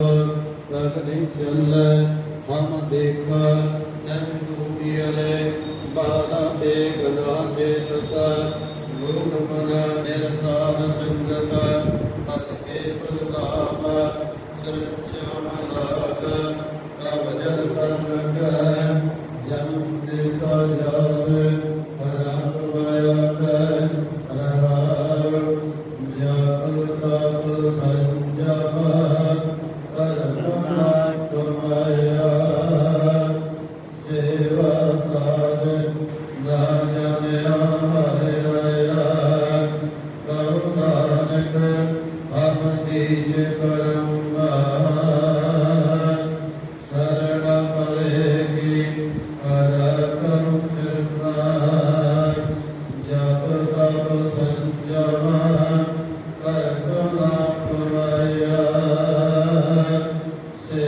ਪ੍ਰਗਟੇ ਚੱਲ, ਹਮ ਦੇਖ ਤੈ ਦੂਪੀਲੇ ਬਾਦਾ ਬੇਗਨਾ ਚੇਤਸ। ਲੋਕ ਮਨ ਨਿਰਸਾਰ ਸੰਗਤ, ਹਰ ਕੇ ਪ੍ਰਤਾਪ, ਸ੍ਰੀ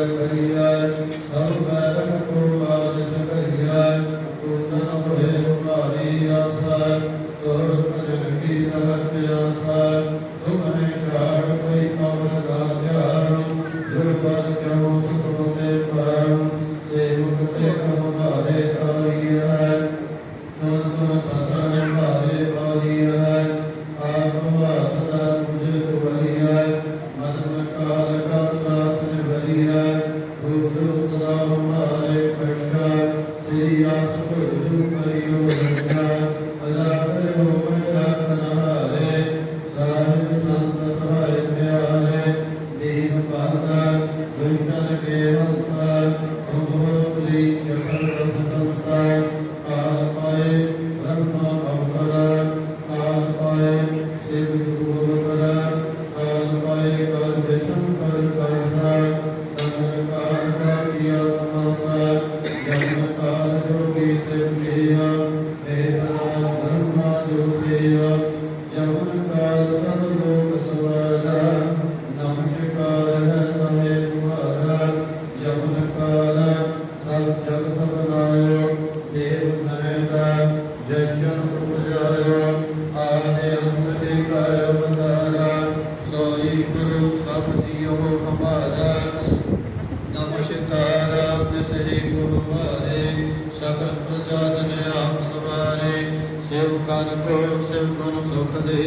Gracias. يحب خفتيه فقال ਨਮਸਕਾਰ ਆਪ ਸਹੀ ਗੁਰੂ ਮਾਰੇ। ਸਗਲ ਪ੍ਰਜਾ ਜਨ ਆਪ ਸਵਾਰੇ। ਸੇਵ ਕਰ ਕੋ ਸੇਵ ਗੁਣ ਸੁਖ ਦੇ